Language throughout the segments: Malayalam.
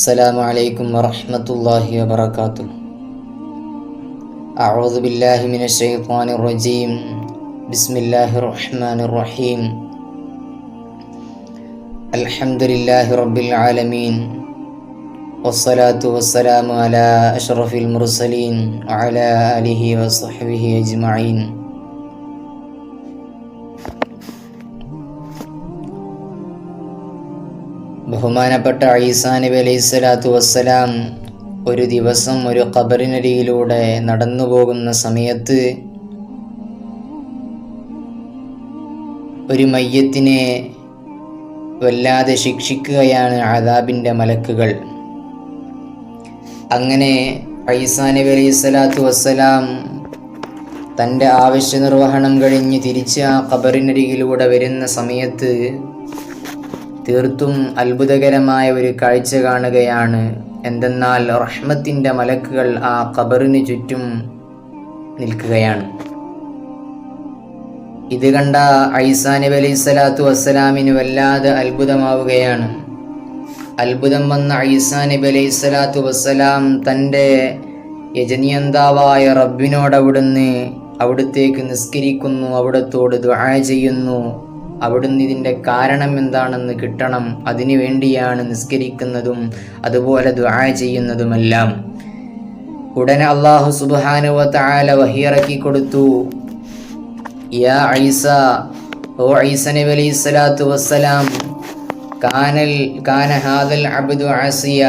السلام عليكم ورحمة الله وبركاته. أعوذ بالله من الشيطان الرجيم. بسم الله الرحمن الرحيم. الحمد لله رب العالمين. والصلاة والسلام على أشرف المرسلين وعلى آله وصحبه أجمعين. ബഹുമാനപ്പെട്ട ഈസാ നബി അലൈഹി സ്വലാത്തു വസ്സലാം ഒരു ദിവസം ഒരു ഖബറിനരിയിലൂടെ നടന്നു പോകുന്ന സമയത്ത് ഒരു മയ്യത്തിനെ വല്ലാതെ ശിക്ഷിക്കുകയാണ് ആദാബിന്റെ മലക്കുകൾ. അങ്ങനെ ഐസാ നബി അലൈഹി സ്വലാത്തു വസ്സലാം തന്റെ ആവശ്യ നിർവഹണം കഴിഞ്ഞ് തിരിച്ച് ആ ഖബറിനരികിലൂടെ വരുന്ന സമയത്ത് തീർത്തും അത്ഭുതകരമായ ഒരു കാഴ്ച കാണുകയാണ്. എന്തെന്നാൽ റഹ്മത്തിന്റെ മലക്കുകൾ ആ ഖബറിന് ചുറ്റും നിൽക്കുകയാണ്. ഇത് കണ്ട ഐസാ അലൈഹി സ്വലാത്തു വസ്സലാമിന് വല്ലാതെ അത്ഭുതമാവുകയാണ്. അത്ഭുതം വന്ന ഐസാ നബി അലൈഹി സ്വലാത്തു വസ്സലാം തന്റെ യജനിയന്താവായ റബ്ബിനോട് അവിടുന്ന് അവിടുത്തേക്ക് നിസ്കരിക്കുന്നു അവിടത്തോട് ദുആ ചെയ്യുന്നു. അവിടുന്ന് ഇതിന്റെ കാരണം എന്താണെന്ന് കിട്ടണം. അതിനു വേണ്ടിയാണ് നിസ്കരിക്കുന്നതും അതുപോലെ ദുആ ചെയ്യുന്നതുമെല്ലാം. ഉടനെ അള്ളാഹു സുബാനുവ താല വഹിയിറക്കി കൊടുത്തു. യാ ഐസ ഓ ഐസ അലൈഹി സ്വലാത്തു വസ്സലാം കാനൽ കാന ഹാദൽ അബ്ദു ആസിയ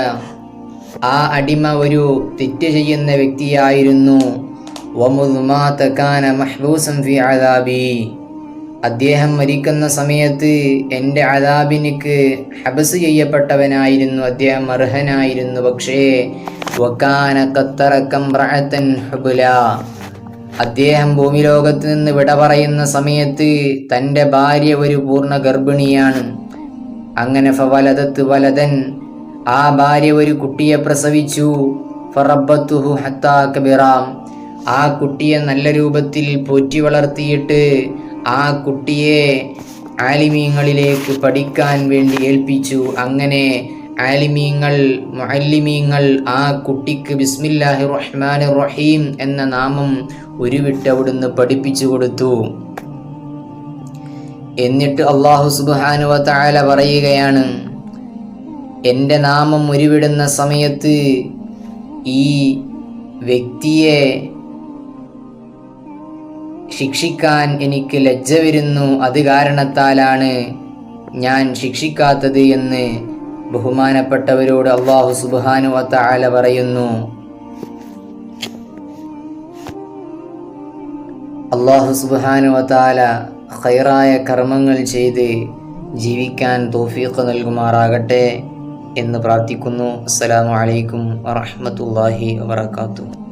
ആ അടിമ ഒരു തെറ്റ് ചെയ്യുന്ന വ്യക്തിയായിരുന്നു. വമുദ്മാത കാന മഹ്ബൂസം ഫി അദാബി. അദ്ദേഹം മരിക്കുന്ന സമയത്ത് എന്റെ അദാബിനിക്ക് ഹബസ് ചെയ്യപ്പെട്ടവനായിരുന്നു അദ്ദേഹം അർഹനായിരുന്നു. പക്ഷേ വക്കാന കത്തറക്കം ബ്രഅത്തൻ ഹബുല. അദ്ദേഹം ഭൂമിലോകത്ത് നിന്ന് വിട പറയുന്ന സമയത്ത് തന്റെ ഭാര്യ ഒരു പൂർണ ഗർഭിണിയാണ്. അങ്ങനെ ഫവലതത്ത് വലതൻ ആ ഭാര്യ ഒരു കുട്ടിയെ പ്രസവിച്ചു. ഫറബത്തുഹു ഹത്താ കബിറാം. ആ കുട്ടിയെ നല്ല രൂപത്തിൽ പോറ്റി വളർത്തിയിട്ട് ആ കുട്ടിയെ ആലിമീങ്ങളിലേക്ക് പഠിക്കാൻ വേണ്ടി ഏൽപ്പിച്ചു. അങ്ങനെ ആലിമീങ്ങൾ മുഅല്ലിമീങ്ങൾ ആ കുട്ടിക്ക് ബിസ്മില്ലാഹി റഹ്മാൻ റഹീം എന്ന നാമം ഉരുവിട്ട് അവിടുന്ന് പഠിപ്പിച്ചു കൊടുത്തു. എന്നിട്ട് അള്ളാഹു സുബാനുവ താല പറയുകയാണ് എന്റെ നാമം ഉരുവിടുന്ന സമയത്ത് ഈ വ്യക്തിയെ ശിക്ഷിക്കാൻ എനിക്ക് ലജ്ജ വരുന്നു. അത് കാരണത്താലാണ് ഞാൻ ശിക്ഷിക്കാത്തത് എന്ന് ബഹുമാനപ്പെട്ടവരോട് അള്ളാഹു സുബാനു വത്താല പറയുന്നു. അള്ളാഹു സുബാനു വത്താല ഖൈറായ കർമ്മങ്ങൾ ചെയ്ത് ജീവിക്കാൻ തോഫീഖ് നൽകുമാറാകട്ടെ എന്ന് പ്രാർത്ഥിക്കുന്നു. അസ്സലാമു അലൈക്കും വറഹ്മത്തുള്ളാഹി വബറകാതുഹു.